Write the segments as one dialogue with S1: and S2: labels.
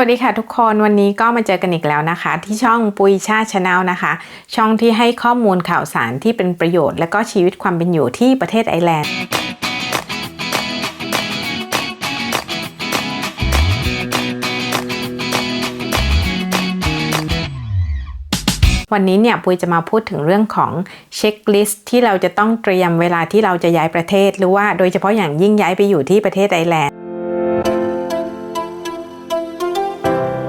S1: วัสดีค่ะทุกคนวันนี้ก็มาเจอกันอีกแล้วนะคะ ที่ช่องปุยชาชาแนลนะคะ ช่องที่ให้ข้อมูลข่าวสารที่เป็นประโยชน์ และก็ชีวิตความเป็นอยู่ที่ประเทศไอร์แลนด์วันนี้เนี่ยปุยจะมาพูดถึงเรื่องของเช็คลิสต์ที่เราจะต้องเตรียมเวลาที่เราจะย้ายประเทศ หรือว่าโดยเฉพาะอย่างยิ่งย้ายไปอยู่ที่ประเทศไอร์แลนด์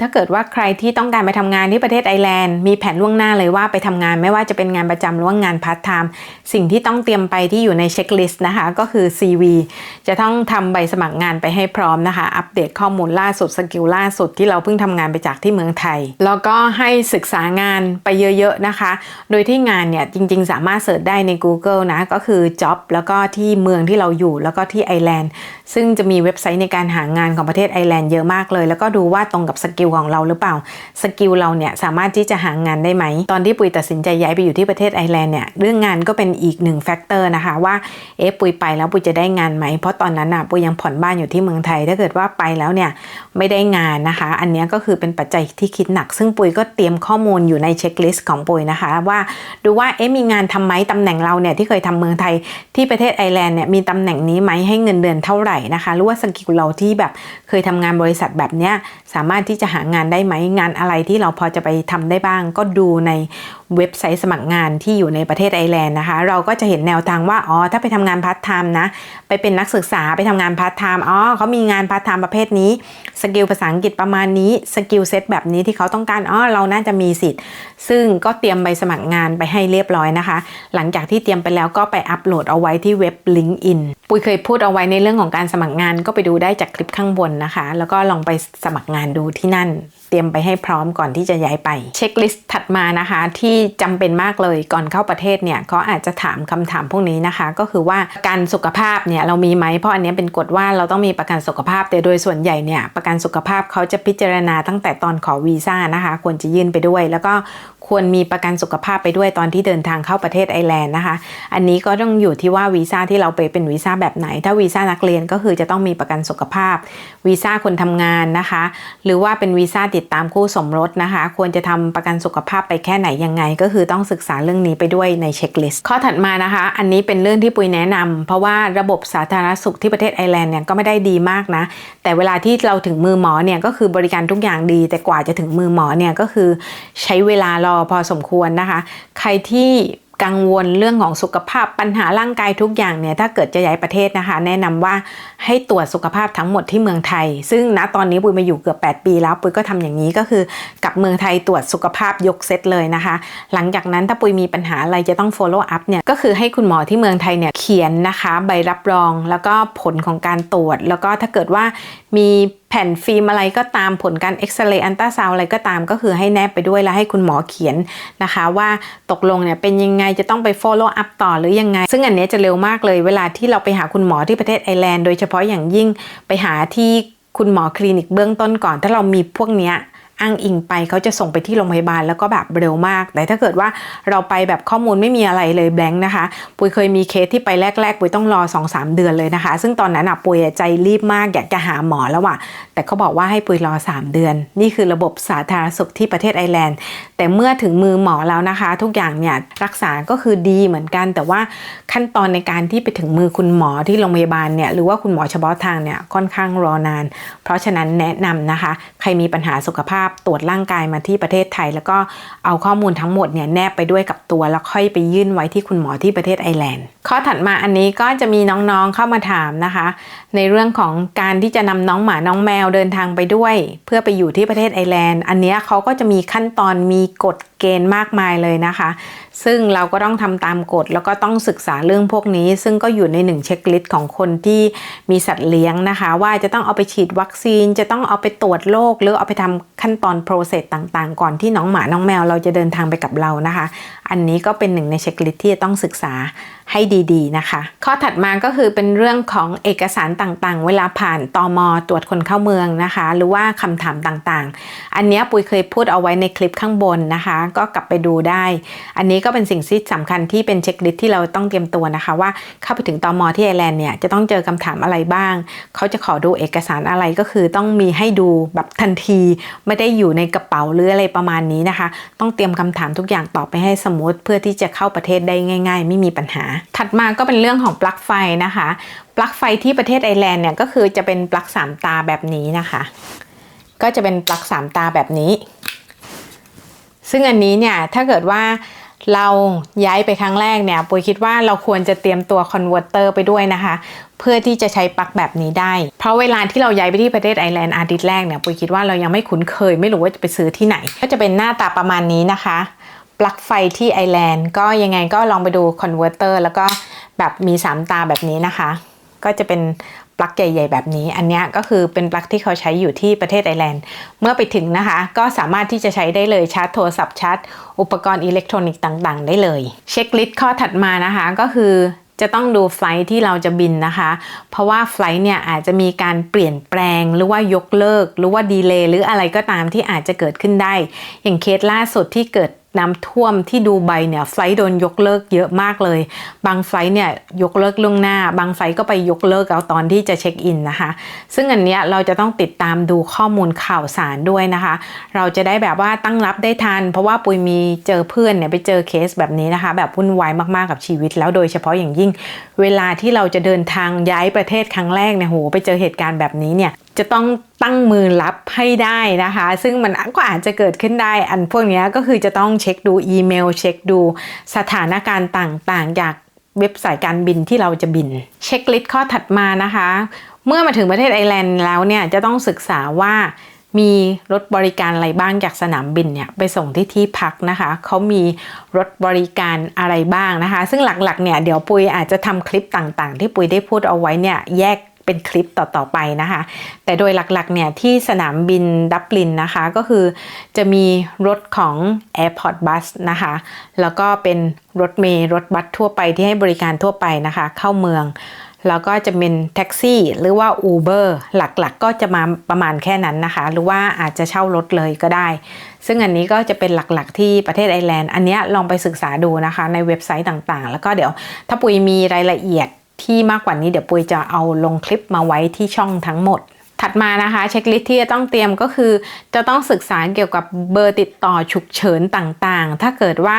S1: ถ้าเกิดว่าใครที่ต้องการไปทำงานที่ประเทศไอร์แลนด์มีแผนล่วงหน้าเลยว่าไปทำงานไม่ว่าจะเป็นงานประจำหรือว่างานพาร์ทไทม์สิ่งที่ต้องเตรียมไปที่อยู่ในเช็คลิสต์นะคะ ก็คือ CV จะต้องทำใบสมัครงานไปให้พร้อมนะคะ อัปเดตข้อมูลล่าสุดสกิลล่าสุดที่เราเพิ่งทำงานไปจากที่เมืองไทย แล้วก็ให้ศึกษางานไปเยอะๆนะคะ โดยที่งานเนี่ยจริง ๆ สามารถเสิร์ชได้ใน Google นะก็คือ job แล้วก็ที่เมืองที่เราอยู่แล้วก็ที่ไอร์แลนด์ซึ่งจะมีเว็บไซต์ในการหางานของประเทศไอร์แลนด์เยอะมากเลย แล้วก็ดูว่าตรงกับสกิลของเราหรือเปล่า สกิลเราเนี่ยสามารถที่จะหางานได้ไหม ตอนที่ปุยตัดสินใจย้ายไปอยู่ที่ประเทศไอร์แลนด์เนี่ยเรื่องงานก็เป็นอีกหนึ่งแฟกเตอร์นะคะว่าเอ๊ะปุยไปแล้วปุยจะได้งานไหม เพราะตอนนั้นอะปุยยังผ่อนบ้านอยู่ที่เมืองไทย ถ้าเกิดว่าไปแล้วเนี่ย ไม่ได้งานนะคะ อันนี้ก็คือเป็นปัจจัยที่คิดหนัก ซึ่งปุยก็เตรียมข้อมูลอยู่ในเช็คลิสต์ของปุยนะคะ ว่าดูว่าเอ๊ะมีงานทำไหมตำแหน่งเราเนี่ยที่เคยทำเมืองไทยที่ประเทศไอร์แลนด์เนี่ยมีตำแหน่งนี้ไหมให้เงินเดือนเท่าไหร่นะคะหรือว่าสกิลเราที่แบบเคยทำงานบริษัทแบบเนี้ยสามารถที่จะหางานได้ไหมงานอะไรที่เราพอจะไปทำได้บ้าง ก็ดูใน เว็บไซต์สมัครงานที่อยู่ในประเทศไอร์แลนด์นะคะ เราก็จะเห็นแนวทางว่าอ๋อถ้าไปทำงานพาร์ทไทม์นะ ไปเป็นนักศึกษาไปทำงานพาร์ทไทม์อ๋อเขามีงานพาร์ทไทม์ประเภทนี้สกิลภาษาอังกฤษประมาณนี้สกิลเซ็ตแบบนี้ที่เขาต้องการอ๋อเราน่าจะมีสิทธิ์ ซึ่งก็เตรียมใบสมัครงานไปให้เรียบร้อยนะคะ หลังจากที่เตรียมไปแล้วก็ไปอัปโหลดเอาไว้ที่เว็บ LinkedIn ปุยเคยพูดเอาไว้ในเรื่องของการสมัครงานก็ไปดูได้จากคลิปข้างบนนะคะ แล้วก็ลองไปสมัครงานดูที่นั่น เตรียมไปให้พร้อมก่อนที่จะย้ายไป เช็คลิสต์ถัดมานะคะที่จำเป็นมากเลยก่อนเข้าประเทศเนี่ยเขาอาจจะถามคำถามพวกนี้นะคะ ก็คือว่าการสุขภาพเนี่ยเรามีไหมเพราะอันนี้เป็นกฎว่าเราต้องมีประกันสุขภาพ แต่โดยส่วนใหญ่เนี่ยประกันสุขภาพเขาจะพิจารณาตั้งแต่ตอนขอวีซ่านะคะควรจะยื่นไปด้วย แล้วก็ ควรมีประกันสุขภาพไปด้วยตอนที่เดินทางเข้าประเทศไอร์แลนด์นะคะ อันนี้ก็ต้องอยู่ที่ว่าวีซ่าที่เราไปเป็นวีซ่าแบบไหน ถ้าวีซ่านักเรียนก็คือจะต้องมีประกันสุขภาพ วีซ่าคนทำงานนะคะ หรือว่าเป็นวีซ่าติดตามคู่สมรสนะคะ ควรจะทำประกันสุขภาพไปแค่ไหนยังไง ก็คือต้องศึกษาเรื่องนี้ไปด้วยในเช็คลิสต์ข้อถัดมานะคะ อันนี้เป็นเรื่องที่ปุยแนะนำเพราะว่าระบบสาธารณสุขที่ประเทศไอร์แลนด์เนี่ยก็ไม่ได้ดีมากนะ แต่เวลาที่เราถึงมือหมอเนี่ยก็คือบริการทุกอย่างดี แต่กว่าจะถึงมือหมอเนี่ยก็คือใช้เวลารอพอสมควรนะคะ ใครที่กังวลเรื่องของสุขภาพปัญหาร่างกายทุกอย่างเนี่ยถ้าเกิดจะย้ายประเทศนะคะ แนะนำว่าให้ตรวจสุขภาพทั้งหมดที่เมืองไทย ซึ่งณตอนนี้ปุยมาอยู่เกือบ 8 ปีแล้วปุยก็ทำอย่างนี้ก็คือกลับเมืองไทยตรวจสุขภาพยกเซตเลยนะคะ หลังจากนั้นถ้าปุยมีปัญหาอะไรจะต้อง follow up เนี่ยก็คือให้คุณหมอที่เมืองไทยเนี่ยเขียนนะคะ ใบรับรองแล้วก็ผลของการตรวจ แล้วก็ถ้าเกิดว่ามี แผ่นฟิล์มอะไรก็ตามผลการเอ็กซเรย์อันต้าซาวอะไรก็ตามก็คือให้แนบไปด้วยแล้วให้คุณหมอเขียนนะคะ ว่าตกลงเนี่ยเป็นยังไงจะต้องไป follow up ต่อหรือยังไง ซึ่งอันนี้จะเร็วมากเลยเวลาที่เราไปหาคุณหมอที่ประเทศไอร์แลนด์โดยเฉพาะอย่างยิ่งไปหาที่คุณหมอคลินิกเบื้องต้นก่อน ถ้าเรามีพวกเนี้ย อ้างอิงไปเขาจะส่งไปที่โรงพยาบาลแล้วก็แบบเร็วมาก แต่ถ้าเกิดว่าเราไปแบบข้อมูลไม่มีอะไรเลยแบงค์นะคะ ปุยเคยมีเคสที่ไปแรกๆ ปุยต้องรอ 2-3 เดือนเลยนะคะ ซึ่งตอนนั้นอะปุยใจรีบมากอยากจะหาหมอแล้วอะแต่เขาบอกว่าให้ปุยรอ 3 เดือน นี่คือระบบสาธารณสุขที่ประเทศไอร์แลนด์ แต่เมื่อถึงมือหมอแล้วนะคะ ทุกอย่างเนี่ยรักษาก็คือดีเหมือนกัน แต่ว่าขั้นตอนในการที่ไปถึงมือคุณหมอที่โรงพยาบาลเนี่ยหรือว่าคุณหมอเฉพาะทางเนี่ยค่อนข้างรอนาน เพราะฉะนั้นแนะนำนะคะ ใครมีปัญหาสุขภาพตรวจร่างกายมาที่ประเทศไทย แล้วก็เอาข้อมูลทั้งหมดเนี่ยแนบไปด้วยกับตัวแล้วค่อยไปยื่นไว้ที่คุณหมอที่ประเทศไอร์แลนด์ ข้อถัดมาอันนี้ก็จะมีน้องๆเข้ามาถามนะคะ ในเรื่องของการที่จะนำน้องหมาน้องแมวเดินทางไปด้วย เพื่อไปอยู่ที่ประเทศไอร์แลนด์ อันนี้เขาก็จะมีขั้นตอนมีกฎ เกณฑ์มากมายเลยนะคะ ซึ่งเราก็ต้องทำตามกฎแล้วก็ต้องศึกษาเรื่องพวกนี้ ซึ่งก็อยู่ในหนึ่งเช็คลิสต์ของคนที่มีสัตว์เลี้ยงนะคะ ว่าจะต้องเอาไปฉีดวัคซีน จะต้องเอาไปตรวจโรคหรือเอาไปทำขั้นตอนโปรเซสต่างๆ ก่อนที่น้องหมาน้องแมวเราจะเดินทางไปกับเรานะคะ อันนี้ก็เป็นหนึ่งในเช็คลิสต์ที่จะต้องศึกษาให้ดีๆนะคะ ข้อถัดมาก็คือเป็นเรื่องของเอกสารต่างๆ เวลาผ่านตอมตรวจคนเข้าเมืองนะคะ หรือว่าคำถามต่างๆ อันนี้ปุยเคยพูดเอาไว้ในคลิปข้างบนนะคะก็กลับไปดูได้ อันนี้ก็เป็นสิ่งที่สำคัญที่เป็นเช็คลิสที่เราต้องเตรียมตัวนะคะว่าเข้าไปถึงตอมอที่ไอร์แลนด์เนี่ยจะต้องเจอคำถามอะไรบ้าง เขาจะขอดูเอกสารอะไรก็คือต้องมีให้ดูแบบทันที ไม่ได้อยู่ในกระเป๋าหรืออะไรประมาณนี้นะคะ ต้องเตรียมคำถามทุกอย่างตอบไปให้สมูทเพื่อที่จะเข้าประเทศได้ง่าย ๆ ไม่มีปัญหา ถัดมาก็เป็นเรื่องของปลั๊กไฟนะคะปลั๊กไฟที่ประเทศไอร์แลนด์เนี่ยก็คือจะเป็นปลั๊กสามตาแบบนี้นะคะ ก็จะเป็นปลั๊กสามตาแบบนี้ ซึ่งอันนี้เนี่ยถ้าเกิดว่าเราย้ายไปครั้งแรกเนี่ยปุยคิดว่าเราควรจะเตรียมตัวคอนเวอร์เตอร์ไปด้วยนะคะ เพื่อที่จะใช้ปลั๊กแบบนี้ได้ เพราะเวลาที่เราย้ายไปที่ประเทศไอร์แลนด์อาทิตย์แรกเนี่ยปุยคิดว่าเรายังไม่คุ้นเคย ไม่รู้ว่าจะไปซื้อที่ไหน ก็จะเป็นหน้าตาประมาณนี้นะคะปลั๊กไฟที่ไอร์แลนด์ก็ยังไงก็ลองไปดูคอนเวอร์เตอร์แล้วก็แบบมี 3 ตาแบบนี้นะคะ ก็จะเป็น ปลั๊กใหญ่ๆแบบนี้ อันนี้ก็คือเป็นปลั๊กที่เขาใช้อยู่ที่ประเทศไอร์แลนด์ เมื่อไปถึงนะคะ ก็สามารถที่จะใช้ได้เลยชาร์จโทรศัพท์ชาร์จอุปกรณ์อิเล็กทรอนิกส์ต่างๆ ได้เลย เช็คลิสต์ข้อถัดมานะคะก็คือจะต้องดูไฟล์ที่เราจะบินนะคะ เพราะว่าไฟล์เนี่ยอาจจะมีการเปลี่ยนแปลง หรือว่ายกเลิก หรือว่าดีเลย์หรืออะไรก็ตามที่อาจจะเกิดขึ้นได้ อย่างเคสล่าสุดที่เกิด น้ำท่วมที่ดูไบเนี่ยไฟล์โดนยกเลิกเยอะมากเลย บางไฟล์เนี่ยยกเลิกล่วงหน้า บางไฟล์ก็ไปยกเลิกเอาตอนที่จะเช็คอินนะคะ ซึ่งอันเนี้ยเราจะต้องติดตามดูข้อมูลข่าวสารด้วยนะคะ เราจะได้แบบว่าตั้งรับได้ทัน เพราะว่าปุยมีเจอเพื่อนเนี่ยไปเจอเคสแบบนี้นะคะ แบบวุ่นวายมากๆกับชีวิต แล้วโดยเฉพาะอย่างยิ่ง เวลาที่เราจะเดินทางย้ายประเทศครั้งแรกเนี่ยโหไปเจอเหตุการณ์แบบนี้เนี่ยจะต้อง ตั้งมือรับให้ได้นะคะ ซึ่งมันก็อาจจะเกิดขึ้นได้อันพวกนี้ก็คือจะต้องเช็คดูอีเมล เช็คดูสถานการณ์ต่างๆ จากเว็บไซต์การบินที่เราจะบิน เช็คลิสต์ข้อถัดมานะคะ เมื่อมาถึงประเทศไอร์แลนด์แล้วเนี่ยจะต้องศึกษาว่ามีรถบริการอะไรบ้างจากสนามบินเนี่ยไปส่งที่ที่พักนะคะ เขามีรถบริการอะไรบ้างนะคะ ซึ่งหลักๆเนี่ยเดี๋ยวปุยอาจจะทำคลิปต่างๆ ที่ปุยได้พูดเอาไว้เนี่ยแยก เป็นคลิปต่อๆไปนะคะ แต่โดยหลักๆเนี่ยที่สนามบินดับลินนะคะก็คือจะมีรถของ Airport Bus นะคะ แล้วก็เป็นรถเมล์รถบัสทั่วไปที่ให้บริการทั่วไปนะคะ เข้าเมือง แล้วก็จะเป็นแท็กซี่หรือว่า Uber หลักๆก็จะมาประมาณแค่นั้นนะคะ หรือว่าอาจจะเช่ารถเลยก็ได้ ซึ่งอันนี้ก็จะเป็นหลักๆที่ประเทศไอร์แลนด์ อันนี้ลองไปศึกษาดูนะคะในเว็บไซต์ต่างๆ แล้วก็เดี๋ยวถ้าปุยมีรายละเอียด ที่มากกว่านี้เดี๋ยวปุยจะเอาลงคลิปมาไว้ที่ช่องทั้งหมด ถัดมานะคะเช็คลิสต์ที่จะต้องเตรียมก็คือ จะต้องศึกษาเกี่ยวกับเบอร์ติดต่อฉุกเฉินต่างๆ ถ้าเกิดว่า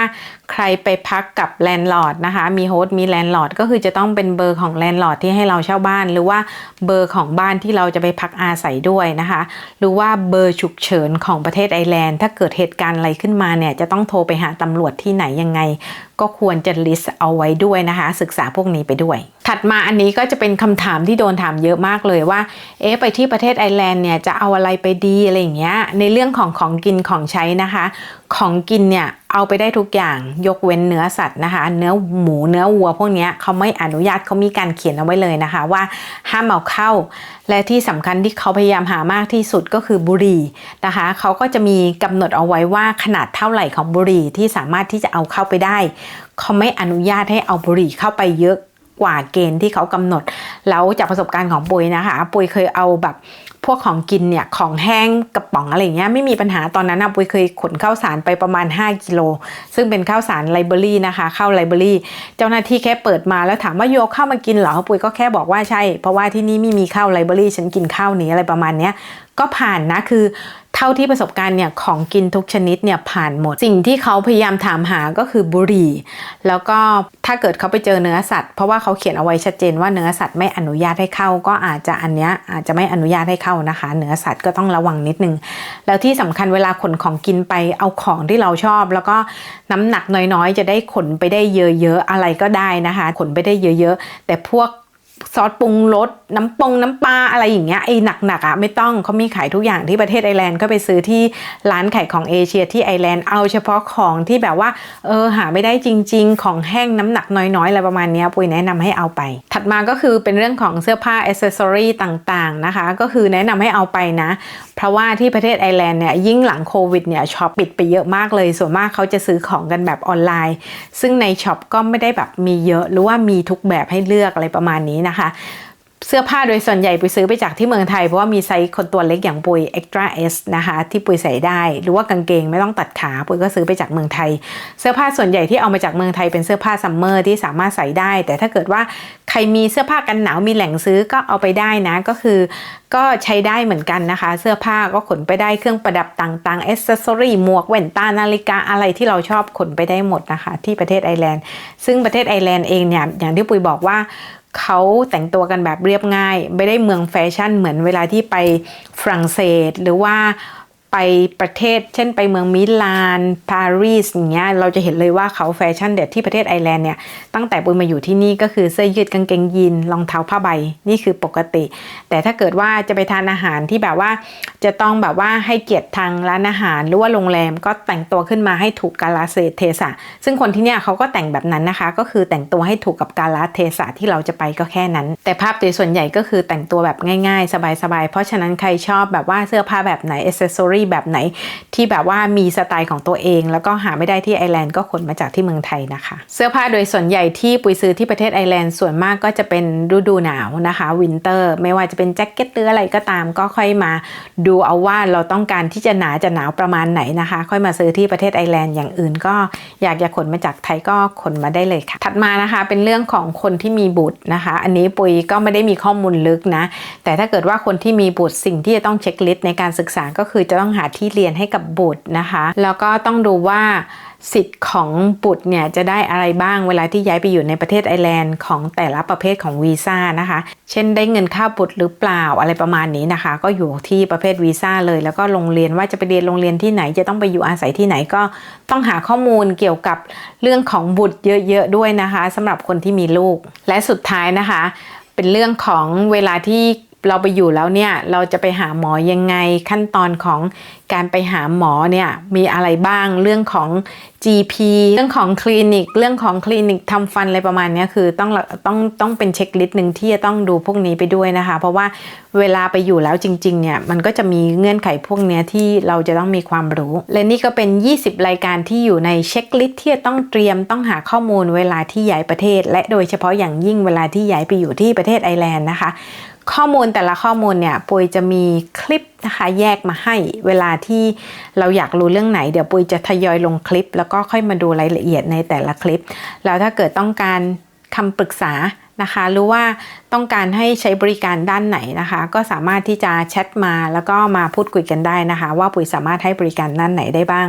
S1: ใครไปพักกับแลนด์ลอร์ดนะคะมีโฮสต์มีแลนด์ลอร์ดก็คือจะต้องเป็นเบอร์ของแลนด์ลอร์ดที่ให้เราเช่าบ้าน หรือว่าเบอร์ของบ้านที่เราจะไปพักอาศัยด้วยนะคะ หรือว่าเบอร์ฉุกเฉินของประเทศไอร์แลนด์ถ้าเกิดเหตุการณ์อะไรขึ้นมาเนี่ยจะต้องโทรไปหาตำรวจที่ไหนยังไง ก็ควรจะลิสต์เอาไว้ด้วยนะคะ ศึกษาพวกนี้ไปด้วย ถัดมาอันนี้ก็จะเป็นคำถามที่โดนถามเยอะมากเลยว่า เอ๊ะไปที่ประเทศไอร์แลนด์เนี่ยจะเอาอะไรไปดีอะไรอย่างเงี้ยในเรื่องของของกินของใช้นะคะ ของกินเนี่ย เอาไปได้ทุกอย่างยกเว้นเนื้อสัตว์นะคะ เนื้อหมูเนื้อวัวพวกนี้เขาไม่อนุญาตเขามีการเขียนเอาไว้เลยนะคะ ว่าห้ามเอาเข้า และที่สำคัญที่เขาพยายามหามากที่สุดก็คือบุหรี่นะคะเขาก็จะมีกำหนดเอาไว้ว่าขนาดเท่าไหร่ของบุหรี่ที่สามารถที่จะเอาเข้าไปได้เขาไม่อนุญาตให้เอาบุหรี่เข้าไปเยอะกว่าเกณฑ์ที่เขากำหนด แล้วจากประสบการณ์ของปุยนะคะ ปุยเคยเอาแบบ พวกของกินเนี่ยของแห้งกระป๋องอะไรเงี้ยไม่มีปัญหาตอนนั้นนะปุ้ยเคยขนข้าวสารไปประมาณ 5กิโลซึ่งเป็นข้าวสารไลเบอรี่นะคะข้าวไลเบอรี่เจ้าหน้าที่แค่เปิดมาแล้วถามว่าโยเข้ามากินเหรอปุ้ยก็แค่บอกว่าใช่ เพราะว่าที่นี่ไม่มีข้าวไลเบอรี่ฉันกินข้าวนี้อะไรประมาณเนี้ยก็ผ่านนะคือ ท่าที่ประสบการณ์เนี่ยของกินทุกชนิดเนี่ยผ่านหมด สิ่งที่เขาพยายามถามหาก็คือบุหรี่ แล้วก็ถ้าเกิดเขาไปเจอเนื้อสัตว์ เพราะว่าเขาเขียนเอาไว้ชัดเจนว่าเนื้อสัตว์ไม่อนุญาตให้เข้า ก็อาจจะอันเนี้ยอาจจะไม่อนุญาตให้เข้านะคะ เนื้อสัตว์ก็ต้องระวังนิดนึง แล้วที่สำคัญเวลาขนของกินไปเอาของที่เราชอบ แล้วก็น้ำหนักน้อยๆ จะได้ขนไปได้เยอะๆอะไรก็ได้นะคะ ขนไปได้เยอะ ๆ แต่พวก ซอสปรุงรสน้ำปงน้ำปลาอะไรอย่างเงี้ยไอ้หนักๆอะไม่ต้องเขามีขายทุกอย่างที่ประเทศไอร์แลนด์ก็ไปซื้อที่ร้านขายของเอเชียที่ไอร์แลนด์เอาเฉพาะของที่แบบว่าเออหาไม่ได้จริง ๆ ของแห้งน้ำหนักน้อยๆอะไรประมาณเนี้ยปุ้ยแนะนำให้เอาไป ถัดมาก็คือเป็นเรื่องของเสื้อผ้าอ c เซอรีต่างๆนะคะ ก็คือแนะนำให้เอาไปนะ เพราะว่าที่ประเทศไอร์แลนด์เนี่ยยิ่งหลังโควิดเนี่ยช็อปปิดไปเยอะมากเลย ส่วนมากเขาจะซื้อของกันแบบออนไลน์ ซึ่งในช็อปก็ไม่ได้แบบมีเยอะหรือว่ามีทุกแบบให้เลือกอะไรประมาณนี้นะคะ เสื้อผ้าโดยส่วนใหญ่ปุยซื้อไปจากที่เมืองไทย เพราะว่ามีไซส์คนตัวเล็กอย่างปุย extra S นะคะที่ปุยใส่ได้ หรือว่ากางเกงไม่ต้องตัดขาปุยก็ซื้อไปจากเมืองไทย เสื้อผ้าส่วนใหญ่ที่เอามาจากเมืองไทยเป็นเสื้อผ้าซัมเมอร์ที่สามารถใส่ได้ แต่ถ้าเกิดว่าใครมีเสื้อผ้ากันหนาวมีแหล่งซื้อก็เอาไปได้นะก็คือ ก็ใช้ได้เหมือนกันนะคะ เสื้อผ้าก็ขนไปได้เครื่องประดับต่างๆอ c เซสซอรี่หมวกแว่นตานาฬิกาอะไรที่เราชอบขนไปได้หมดนะคะ ที่ประเทศไอร์แลนด์ ซึ่งประเทศไอร์แลนด์เองเนี่ยอย่างที่ปุยบอกว่า เขาแต่งตัวกันแบบเรียบง่าย ไม่ได้เมืองแฟชั่นเหมือนเวลาที่ไปฝรั่งเศส หรือว่า ไปประเทศ เช่นไปเมืองมิลาน ปารีสอย่างเงี้ยเราจะเห็นเลยว่าเขาแฟชั่นเด็ดที่ประเทศไอร์แลนด์เนี่ยตั้งแต่ปุยมาอยู่ที่นี่ก็คือเสื้อยืดกางเกงยีนรองเท้าผ้าใบนี่คือปกติ แต่ถ้าเกิดว่าจะไปทานอาหารที่แบบว่า จะต้องแบบว่าให้เกียรติทางร้านอาหาร หรือว่าโรงแรมก็แต่งตัวขึ้นมาให้ถูกกาลเทศะซึ่งคนที่เนี่ยเขาก็แต่งแบบนั้นนะคะ ก็คือแต่งตัวให้ถูกกับกาลเทศะที่เราจะไปก็แค่นั้น แต่ภาพโดยส่วนใหญ่ก็คือแต่งตัวแบบง่าย ๆ สบายๆเพราะฉะนั้นใครชอบแบบว่าเสื้อผ้าแบบไหนอเซอรี่แบบไหน ที่แบบว่ามีสไตล์ของตัวเอง แล้วก็หาไม่ได้ที่ไอร์แลนด์ก็ขนมาจากที่เมืองไทยนะคะ เสื้อผ้าโดยส่วนใหญ่ที่ปุยซื้อที่ประเทศไอร์แลนด์ส่วนมากก็จะเป็นฤดูหนาวนะคะวินเตอร์ไม่ว่าจะเป็นแจ็คเก็ตหรืออะไรก็ตามก็ค่อยมาดูเอาว่าเราต้องการที่จะหนาจะหนาวประมาณไหนนะคะ ค่อยมาซื้อที่ประเทศไอร์แลนด์อย่างอื่นก็อยากจะขนมาจากไทยก็ขนมาได้เลยค่ะ ถัดมานะคะเป็นเรื่องของคนที่มีบุตรนะคะ อันนี้ปุยก็ไม่ได้มีข้อมูลลึกนะ แต่ถ้าเกิดว่าคนที่มีบุตรสิ่งที่จะต้องเช็คลิสต์ในการศึกษาก็คือจะต้องหาที่เรียนให้กับบุตรนะคะ แล้วก็ต้องดูว่าสิทธิ์ของบุตรเนี่ยจะได้อะไรบ้างเวลาที่ย้ายไปอยู่ในประเทศไอร์แลนด์ของแต่ละประเภทของวีซ่านะคะ เช่นได้เงินค่าบุตรหรือเปล่าอะไรประมาณนี้นะคะ ก็อยู่ที่ประเภทวีซ่าเลย แล้วก็โรงเรียนว่าจะไปเรียนโรงเรียนที่ไหนจะต้องไปอยู่อาศัยที่ไหนก็ต้องหาข้อมูลเกี่ยวกับเรื่องของบุตรเยอะๆด้วยนะคะสำหรับคนที่มีลูก และสุดท้ายนะคะ เป็นเรื่องของเวลาที่ เราไปอยู่แล้วเนี่ยเราจะไปหาหมอยังไงขั้นตอนของการไปหาหมอเนี่ยมีอะไรบ้างเรื่องของ GP เรื่องของคลินิก เรื่องของคลินิกทำฟันอะไรประมาณนี้คือต้องต้องต้องเป็นเช็คลิสต์หนึ่งที่จะต้องดูพวกนี้ไปด้วยนะคะ เพราะว่าเวลาไปอยู่แล้วจริงๆเนี่ยมันก็จะมีเงื่อนไขพวกนี้ที่เราจะต้องมีความรู้ และนี่ก็เป็น 20 รายการที่อยู่ในเช็คลิสต์ที่จะต้องเตรียมต้องหาข้อมูลเวลาที่ย้ายประเทศ และโดยเฉพาะอย่างยิ่งเวลาที่ย้ายไปอยู่ที่ประเทศไอร์แลนด์นะคะ ข้อมูลแต่ละข้อมูลเนี่ยปุยจะมีคลิปนะคะแยกมาให้เวลาที่เราอยากรู้เรื่องไหน เดี๋ยวปุยจะทยอยลงคลิป แล้วก็ค่อยมาดูรายละเอียดในแต่ละคลิป แล้วถ้าเกิดต้องการคำปรึกษานะคะหรือว่าต้องการให้ใช้บริการด้านไหนนะคะ ก็สามารถที่จะแชทมาแล้วก็มาพูดคุยกันได้นะคะ ว่าปุ๋ยสามารถให้บริการด้านไหนได้บ้าง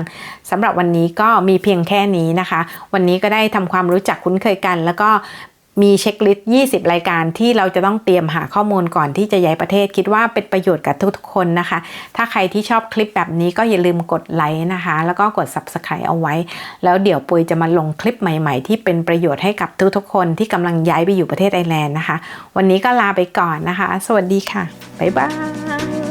S1: สำหรับวันนี้ก็มีเพียงแค่นี้นะคะ วันนี้ก็ได้ทำความรู้จักคุ้นเคยกัน แล้วก็ มีเช็คลิสต์ 20 รายการที่เราจะต้องเตรียมหาข้อมูลก่อนที่จะย้ายประเทศ คิดว่าเป็นประโยชน์กับทุกๆคนนะคะ ถ้าใครที่ชอบคลิปแบบนี้ก็อย่าลืมกดไลค์นะคะ แล้วก็กด Subscribe เอาไว้ แล้วเดี๋ยวปุยจะมาลงคลิปใหม่ๆ ที่เป็นประโยชน์ให้กับทุกๆคนที่กำลังย้ายไปอยู่ประเทศไอร์แลนด์นะคะ วันนี้ก็ลาไปก่อนนะคะ สวัสดีค่ะ บ๊ายบาย